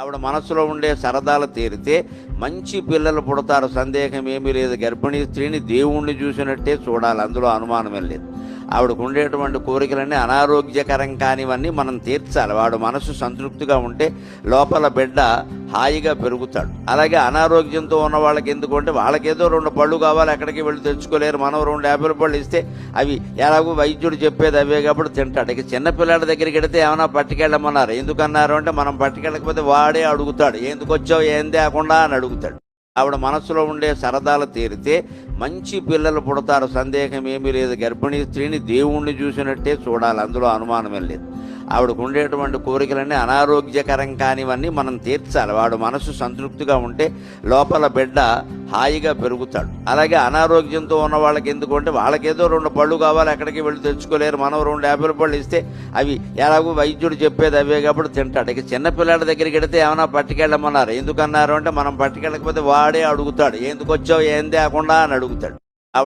ఆవిడ మనసులో ఉండే సరదాలు తీరితే మంచి పిల్లలు పుడతారు. సందేహం ఏమీ లేదు. గర్భిణీ స్త్రీని దేవుణ్ణి చూసినట్టే చూడాలి. అందులో అనుమానమే లేదు. ఆవిడకు ఉండేటువంటి కోరికలన్నీ అనారోగ్యకరం కానివన్నీ మనం తీర్చాలి. వాడు మనసు సంతృప్తిగా ఉంటే లోపల బిడ్డ హాయిగా పెరుగుతాడు. అలాగే అనారోగ్యంతో ఉన్న వాళ్ళకి ఎందుకంటే వాళ్ళకేదో రెండు పళ్ళు కావాలి ఎక్కడికి వెళ్ళి తెచ్చుకోలేరు. మనం రెండు యాభై పళ్ళు ఇస్తే అవి ఎలాగో వైద్యుడు చెప్పేది అవే కాబట్టి తింటాడు. ఇక చిన్నపిల్లాడి దగ్గరికి వెడితే ఏమైనా పట్టుకెళ్ళమన్నారు. ఎందుకన్నారు అంటే మనం పట్టుకెళ్ళకపోతే వాడే అడుగుతాడు. ఎందుకు వచ్చావు? ఏం తేకుండా? అని అడుగుతాడు. ఆవిడ మనసులో ఉండే సరదాలు తీరితే మంచి పిల్లలు పుడతారు. సందేహం ఏమీ లేదు. గర్భిణీ స్త్రీని దేవుణ్ణి చూసినట్టే చూడాలి. అందులో అనుమానమే లేదు. ఆవిడకు ఉండేటువంటి కోరికలన్నీ అనారోగ్యకరం కానివన్నీ మనం తీర్చాలి. వాడు మనసు సంతృప్తిగా ఉంటే లోపల బిడ్డ హాయిగా పెరుగుతాడు. అలాగే అనారోగ్యంతో ఉన్న వాళ్ళకి ఎందుకంటే వాళ్ళకేదో రెండు పళ్ళు కావాలి ఎక్కడికి వెళ్ళి తెచ్చుకోలేరు. మనం రెండు యాభై పళ్ళు ఇస్తే అవి ఎలాగో వైద్యుడు చెప్పేది అవే కాబట్టి తింటాడు. ఇక చిన్నపిల్లాడి దగ్గరికి వెడితే ఏమైనా పట్టుకెళ్ళమన్నారు. ఎందుకన్నారు అంటే మనం పట్టుకెళ్ళకపోతే వాడే అడుగుతాడు. ఎందుకు వచ్చావు? ఏం తేకుండా అని అడుగుతాడు.